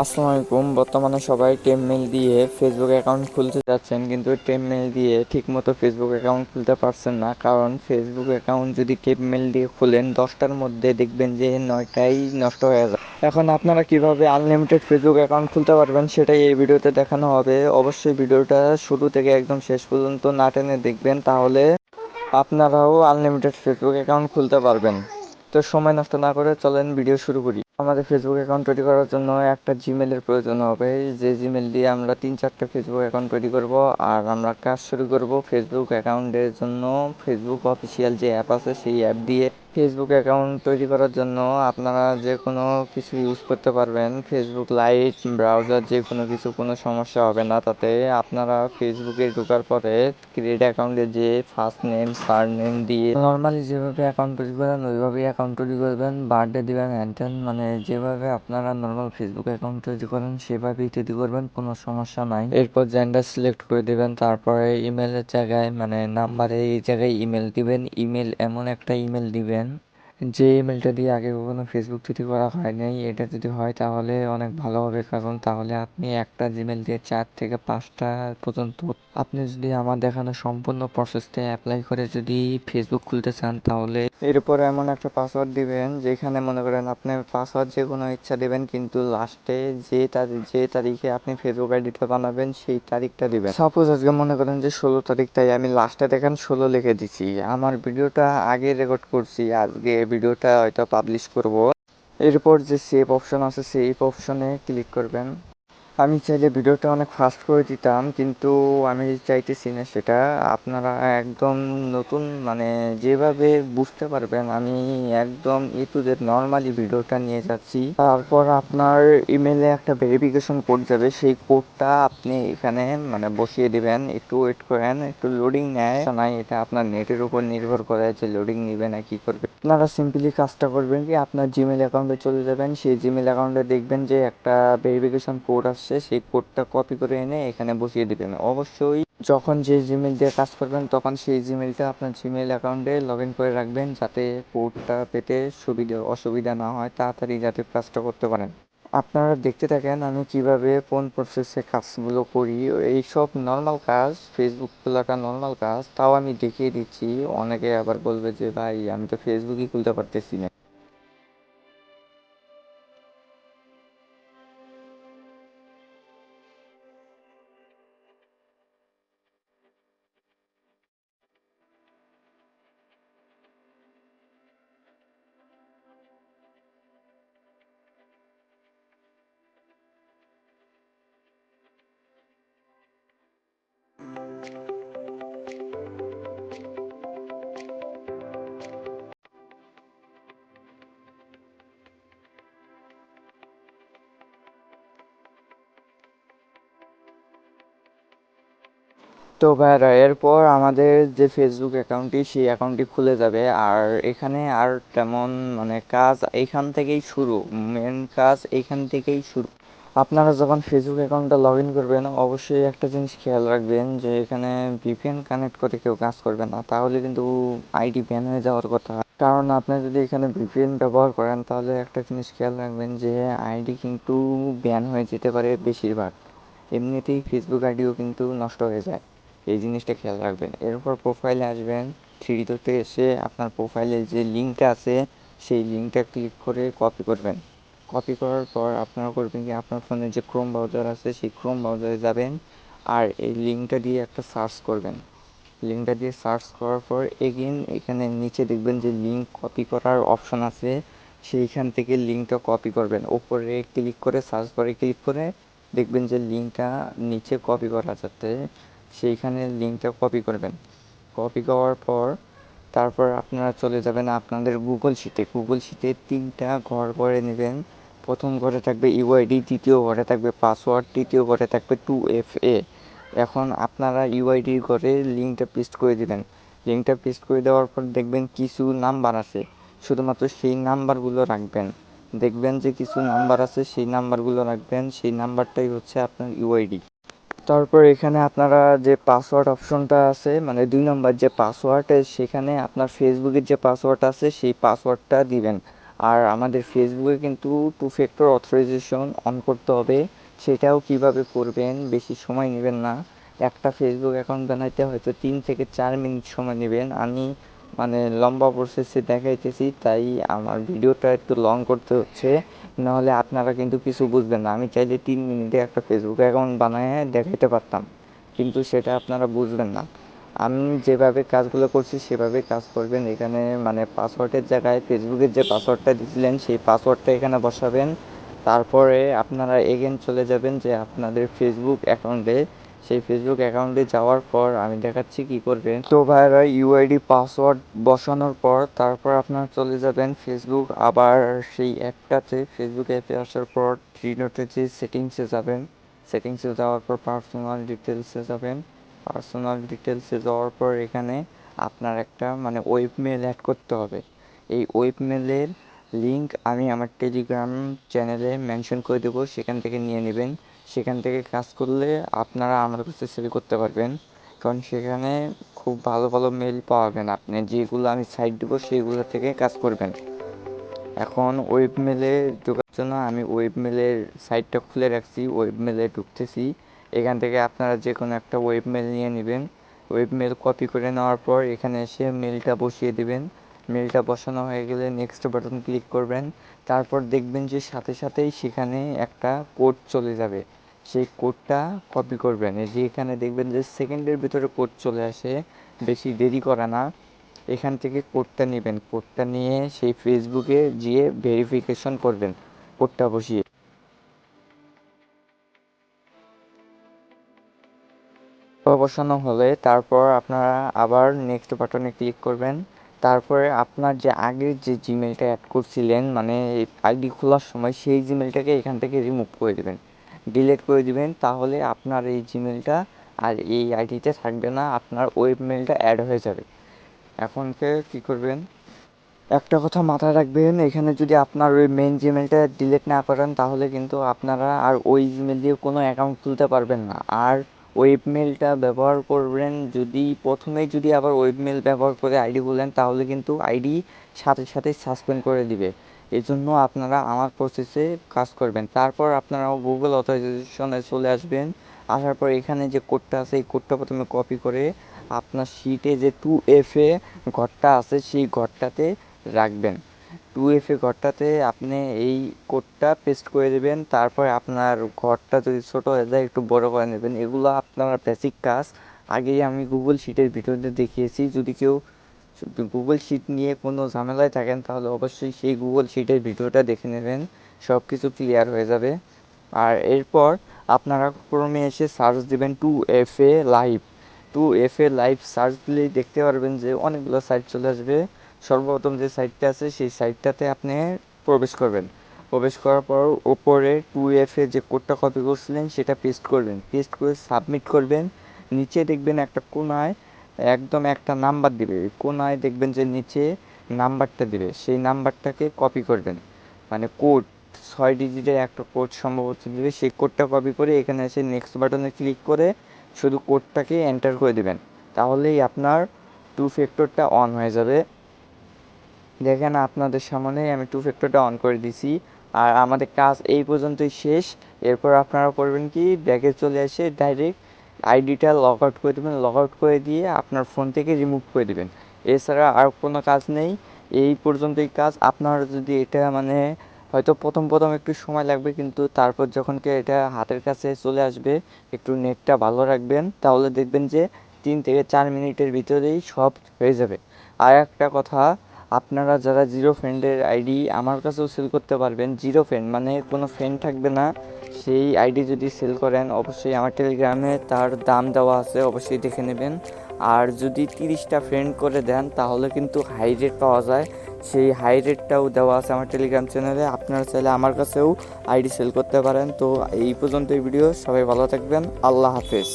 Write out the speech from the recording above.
আসসালামু আলাইকুম বর্তমানে সবাই টেম মেল দিয়ে ফেসবুক অ্যাকাউন্ট খুলতে যাচ্ছেন, কিন্তু টেম মেল দিয়ে ঠিকমতো ফেসবুক অ্যাকাউন্ট খুলতে পারছেন না। কারণ ফেসবুক অ্যাকাউন্ট যদি টেমমেল দিয়ে খুলেন, দশটার মধ্যে দেখবেন যে নয়টাই নষ্ট হয়ে যায়। এখন আপনারা কীভাবে আনলিমিটেড ফেসবুক অ্যাকাউন্ট খুলতে পারবেন সেটাই এই ভিডিওতে দেখানো হবে। অবশ্যই ভিডিওটা শুরু থেকে একদম শেষ পর্যন্ত না টেনে দেখবেন, তাহলে আপনারাও আনলিমিটেড ফেসবুক অ্যাকাউন্ট খুলতে পারবেন। তো সময় নষ্ট না করে চলেন ভিডিও শুরু করি। আমাদের ফেসবুক অ্যাকাউন্ট তৈরি করার জন্য একটা জিমেলের প্রয়োজন হবে। যে জিমেল দিয়ে আমরা তিন চারটে ফেসবুক অ্যাকাউন্ট তৈরি করব আর আমরা কাজ শুরু করব ফেসবুক অ্যাকাউন্টের জন্য। ফেসবুক অফিসিয়াল যে অ্যাপ আছে, সেই অ্যাপ দিয়ে ফেসবুক অ্যাকাউন্ট তৈরি করার জন্য আপনারা যে কোনো কিছু ইউজ করতে পারবেন। ফেসবুক লাইট ব্রাউজার যে কোনো কিছু, কোনো সমস্যা হবে না। তাতে আপনারা ফেসবুকে ঢোকার পরে ক্রিয়েট অ্যাকাউন্টে যে ফার্স্ট নেম সার নেম দিয়ে নর্মালি যেভাবে অ্যাকাউন্ট তৈরি করেন, ওইভাবেই অ্যাকাউন্ট তৈরি করবেন। বার্থডে দিবেন হ্যান মানে যেভাবে আপনারা নর্মাল ফেসবুক অ্যাকাউন্ট তৈরি করেন, সেভাবেই তৈরি করবেন, কোনো সমস্যা নাই। এরপর জেন্ডার সিলেক্ট করে দেবেন, তারপরে ইমেলের জায়গায় মানে নাম্বারে এই জায়গায় ইমেল দিবেন। ইমেল এমন একটা ইমেল দিবেন যে ইমেলটা দিয়ে আগে কখনো ফেসবুক তৈরি করা হয় নাই, এটা যদি হয় তাহলে অনেক ভালো হবে। কারণ তাহলে আপনি একটা জিমেল দিয়ে চার থেকে পাঁচটা পর্যন্ত আপনি যদি আমার দেখানো সম্পূর্ণ প্রসেসটা অ্যাপ্লাই করে যদি ফেসবুক খুলতে চান তাহলে এরপর এমন একটা পাসওয়ার্ড দিবেন যেখানে মনে করেন আপনি পাসওয়ার্ড যে কোনো ইচ্ছা দেবেন, কিন্তু লাস্টে যে তারিখ যে তারিখে আপনি ফেসবুক আইডিটা বানাবেন সেই তারিখটা দিবেন। সাপোজ আজকে মনে করেন যে ষোলো তারিখ, তাই আমি লাস্টে দেখেন ষোলো লিখে দিছি। আমার ভিডিওটা আগে রেকর্ড করছি, আজকে ভিডিওটা হয়তো পাবলিশ করব। এরপর যে সেভ অপশন আছে সেভ অপশনে ক্লিক করবেন। আমি চাইলে ভিডিওটা অনেক ফাস্ট করে দিতাম, কিন্তু আমি চাইতেছি না সেটা। আপনারা একদম নতুন মানে যেভাবে বুঝতে পারবেন, আমি একদম এ টু জেড নর্মালি ভিডিওটা নিয়ে যাচ্ছি। তারপর আপনার ইমেলে একটা ভেরিফিকেশন কোড যাবে, সেই কোডটা আপনি এখানে মানে বসিয়ে দিবেন। একটু ওয়েট করেন, একটু লোডিং নেয়। নাই, এটা আপনার নেটের উপর নির্ভর করে যে লোডিং নিবে না, কি করবে। আপনারা সিম্পলি কাজটা করবেন কি, আপনার জিমেল অ্যাকাউন্টে চলে যাবেন। সেই জিমেল অ্যাকাউন্টে দেখবেন যে একটা ভেরিফিকেশন কোড আসছে, সেই কোডটা কপি করে এনে এখানে বসিয়ে দিবেন। অবশ্যই যখন যে জিমেল দিয়ে কাজ করবেন, তখন সেই জিমেলটা আপনার জিমেল অ্যাকাউন্টে লগ ইন করে রাখবেন, যাতে কোডটা পেতে সুবিধা, অসুবিধা না হয়, তাড়াতাড়ি যাতে কাজটা করতে পারেন। আপনারা দেখতে থাকেন আমি কীভাবে কোন প্রসেসে কাজগুলো করি। এইসব নর্মাল কাজ ফেসবুক খোলাটা নর্মাল কাজ, তাও আমি দেখিয়ে দিচ্ছি। অনেকে আবার বলবে যে, ভাই, আমি তো ফেসবুকই খুলতে পারতেছি না। তো ভাইরা এরপর আমাদের যে ফেসবুক অ্যাকাউন্টটি সেই অ্যাকাউন্টটি খুলে যাবে। আর এখানে আর তেমন মানে কাজ এইখান থেকেই শুরু মেন কাজ এইখান থেকেই শুরু। আপনারা যখন ফেসবুক অ্যাকাউন্টটা লগ ইন করবেন, অবশ্যই একটা জিনিস খেয়াল রাখবেন যে এখানে ভিপিএন কানেক্ট করে কেউ কাজ করবে না। তাহলে কিন্তু আইডি ব্যান হয়ে যাওয়ার কথা। কারণ আপনি যদি এখানে ভিপিএন ব্যবহার করেন, তাহলে একটা জিনিস খেয়াল রাখবেন যে আইডি কিন্তু ব্যান হয়ে যেতে পারে বেশিরভাগ। এমনিতেই ফেসবুক আইডিও কিন্তু নষ্ট হয়ে যায়। এই জিনিসটা খেয়াল রাখবেন। এরপর প্রোফাইলে আসবেন। থ্রিডোতে এসে আপনার প্রোফাইলে যে লিঙ্কটা আছে, সেই লিঙ্কটা ক্লিক করে কপি করবেন। কপি করার পর আপনারা করবেন কি, আপনার ফোনে যে ক্রোম ব্রাউজার আছে, সেই ক্রোম ব্রাউজারে যাবেন আর এই লিঙ্কটা দিয়ে একটা সার্চ করবেন। লিঙ্কটা দিয়ে সার্চ করার পর এগেন এখানে নিচে দেখবেন যে লিঙ্ক কপি করার অপশন আছে। সেইখান থেকে লিঙ্কটা কপি করবেন। ওপরে ক্লিক করে সার্চ করে ক্লিক করে দেখবেন যে লিঙ্কটা নিচে কপি করা যাচ্ছে। সেইখানে লিঙ্কটা কপি করবেন। কপি করার পর তারপর আপনারা চলে যাবেন আপনাদের গুগল শিটে গুগল শিটে তিনটা ঘর করে নেবেন। প্রথম ঘরে থাকবে ইউআইডি দ্বিতীয় ঘরে থাকবে পাসওয়ার্ড তৃতীয় ঘরে থাকবে টু এফ এ এখন আপনারা ইউআইডির ঘরে লিঙ্কটা পেস্ট করে দিবেন। লিঙ্কটা পেস্ট করে দেওয়ার পর দেখবেন কিছু নাম্বার আছে। শুধুমাত্র সেই নাম্বারগুলো রাখবেন। দেখবেন যে কিছু নাম্বার আছে, সেই নাম্বারগুলো রাখবেন। সেই নাম্বারটাই হচ্ছে আপনার ইউআইডি তারপর এখানে আপনারা যে পাসওয়ার্ড অপশনটা আছে মানে দুই নম্বর যে পাসওয়ার্ড সেখানে আপনার ফেসবুকের যে পাসওয়ার্ড আছে, সেই পাসওয়ার্ডটা দিবেন। আর আমাদের ফেসবুকে কিন্তু টু ফ্যাক্টর অথরাইজেশন অন করতে হবে। সেটাও কীভাবে করবেন, বেশি সময় নেবেন না। একটা ফেসবুক অ্যাকাউন্ট বানাইতে হয়তো তিন থেকে চার মিনিট সময় নেবেন। আমি মানে লম্বা প্রসেসে দেখাইতেছি, তাই আমার ভিডিওটা একটু লং করতে হচ্ছে। নাহলে আপনারা কিন্তু কিছু বুঝবেন না। আমি চাইলে তিন মিনিটে একটা ফেসবুক অ্যাকাউন্ট বানায় দেখাইতে পারতাম, কিন্তু সেটা আপনারা বুঝবেন না। আমি যেভাবে কাজগুলো করছি, সেভাবে কাজ করবেন। এখানে মানে পাসওয়ার্ডের জায়গায় ফেসবুকের যে পাসওয়ার্ডটা দিয়েছিলেন সেই পাসওয়ার্ডটা এখানে বসাবেন। তারপরে আপনারা এগেন চলে যাবেন যে আপনাদের ফেসবুক অ্যাকাউন্টে সেই ফেসবুক অ্যাকাউন্টে যাওয়ার পর আমি দেখাচ্ছি কি করবেন। তো ভাইরা ইউআইডি পাসওয়ার্ড বসানোর পর তারপর আপনারা চলে যাবেন ফেসবুক আবার সেই অ্যাপটাতে ফেসবুক অ্যাপে আসার পর থ্রি যে সেটিংসে যাবেন সেটিংসে যাওয়ার পর পার্সোনাল ডিটেলসে যাবেন। পার্সোনাল ডিটেলসে যাওয়ার পর এখানে আপনার একটা মানে ওয়েব মেল অ্যাড করতে হবে। এই ওয়েব মেলের লিঙ্ক আমি আমার টেলিগ্রাম চ্যানেলে মেনশন করে দেবো, সেখান থেকে নিয়ে নেবেন। সেখান থেকে কাজ করলে আপনারা আমার কাছে সেল করতে পারবেন। কারণ সেখানে খুব ভালো ভালো মেল পাওয়াবেন আপনি, যেগুলো আমি সাইট দেবো সেইগুলো থেকে কাজ করবেন। এখন ওয়েব মেলে ঢোকার জন্য আমি ওয়েব মেলের সাইটটা খুলে রাখছি ওয়েব মেলে ঢুকতেছি। এখান থেকে আপনারা যে কোনো একটা ওয়েব মেল নিয়ে নেবেন। ওয়েব মেল কপি করে নেওয়ার পর এখানে এসে মেলটা বসিয়ে দেবেন। মেলটা বসানো হয়ে গেলে নেক্সট বাটন ক্লিক করবেন। তারপর দেখবেন যে সাথে সাথেই সেখানে একটা কোড চলে যাবে। সেই কোডটা কপি করবেন। এই যে এখানে দেখবেন যে সেকেন্ডের ভিতরে কোড চলে আসে। বেশি দেরি করে না। এখান থেকে কোডটা নেবেন। কোডটা নিয়ে সেই ফেসবুকে গিয়ে ভেরিফিকেশন করবেন কোডটা বসিয়ে। বসানো হলে তারপর আপনারা আবার নেক্সট বাটনে ক্লিক করবেন। তারপরে আপনার যে আগের যে জিমেলটা অ্যাড করছিলেন মানে আইডি খোলার সময় সেই জিমেলটাকে এখান থেকে রিমুভ করে দেবেন। ডিলিট করে দিবেন, তাহলে আপনার এই জিমেলটা আর এই আইডিতে থাকবে না, আপনার ওয়েব মেলটা অ্যাড হয়ে যাবে। এখন কী করবেন? একটা কথা মাথায় রাখবেন, এখানে যদি আপনার ওই মেন জিমেলটা ডিলিট না করেন, তাহলে কিন্তু আপনারা আর ওই জিমেল দিয়ে কোনো অ্যাকাউন্ট খুলতে পারবেন না। আর ওয়েব মেলটা ব্যবহার করবেন। যদি, প্রথমেই যদি আবার ওয়েব মেল ব্যবহার করে আইডি খুলেন তাহলে কিন্তু আইডি সাথে সাথে সাসপেন্ড করে দিবে। এই জন্য আপনারা আমার প্রসেসে কাজ করবেন। তারপর আপনারা গুগল অথরাইজেশনে চলে আসবেন। আসার পর এখানে যে কোডটা আছে, এই কোডটা প্রথমে কপি করে আপনার শিটে যে টু এফ এ ঘরটা আছে, সেই ঘরটাতে রাখবেন। টু এফ এ ঘরটাতে আপনি এই কোডটা পেস্ট করে দেবেন, তারপরে আপনার ঘরটা যদি ছোটো হয়ে যায়, একটু বড় করে নেবেন। এগুলো আপনার বেসিক কাজ। আগেই আমি গুগল শিটের ভিডিওতে দেখিয়েছি, যদি কেউ গুগল শিট নিয়ে কোনো ঝামেলায় থাকেন, তাহলে অবশ্যই সেই গুগল শিটের ভিডিওটা দেখে নেবেন। সব কিছু ক্লিয়ার হয়ে যাবে। আর এরপর আপনারা ক্রমে এসে সার্চ দেবেন two F A live two F A live search দিলেই দেখতে পারবেন যে অনেকগুলো সাইট চলে আসবে। সর্বপ্রথম যে সাইটটা আছে, সেই সাইটটাতে আপনি প্রবেশ করবেন। প্রবেশ করার পর ওপরে টু এফ যে কোডটা কপি করছিলেন, সেটা পেস্ট করবেন। পেস্ট করে সাবমিট করবেন। নিচে দেখবেন একটা কোনায় একদম একটা নাম্বার দিবে। কোনায় দেখবেন যে নিচে নাম্বারটা দিবে। সেই নাম্বারটাকে কপি করবেন। মানে কোড ছয় ডিজিটের একটা কোড সম্ভবত দিবে। সেই কোডটা কপি করে এখানে এসে নেক্সট বাটনে ক্লিক করে শুধু কোডটাকে এন্টার করে দেবেন। তাহলেই আপনার টু ফ্যাক্টরটা অন হয়ে যাবে। দেখেন আপনাদের সামনেই আমি টু ফ্যাক্টরটা অন করে দিছি। আর আমাদের কাজ এই পর্যন্তই শেষ। এরপর আপনারা করবেন কি, ব্যাগে চলে এসে ডাইরেক্ট আইডিটা লগ আউট করে দেবেন। লগ আউট করে দিয়ে আপনার ফোন থেকে রিমুভ করে দেবেন। এছাড়া আর কোনো কাজ নেই। এই পর্যন্তই কাজ। আপনারা যদি এটা মানে হয়তো প্রথম প্রথম একটু সময় লাগবে, কিন্তু তারপর যখন কি এটা হাতের কাছে চলে আসবে, একটু নেটটা ভালো রাখবেন, তাহলে দেখবেন যে তিন থেকে চার মিনিটের ভিতরেই সব হয়ে যাবে। আর একটা কথা আপনারা যারা জিরো ফ্রেন্ডের আইডি আমার কাছেও সেল করতে পারবেন। জিরো ফ্রেন্ড মানে কোনো ফ্রেন্ড থাকবে না। সেই আইডি যদি সেল করেন, অবশ্যই আমার টেলিগ্রামে তার দাম দেওয়া আছে, অবশ্যই দেখে নেবেন। আর যদি তিরিশটা ফ্রেন্ড করে দেন, তাহলে কিন্তু হাই রেট পাওয়া যায়। সেই হাই রেটটাও দেওয়া আছে আমার টেলিগ্রাম চ্যানেলে আপনারা চাইলে আমার কাছেও আইডি সেল করতে পারেন। তো এই পর্যন্ত এই ভিডিও সবাই ভালো থাকবেন। আল্লাহ হাফেজ।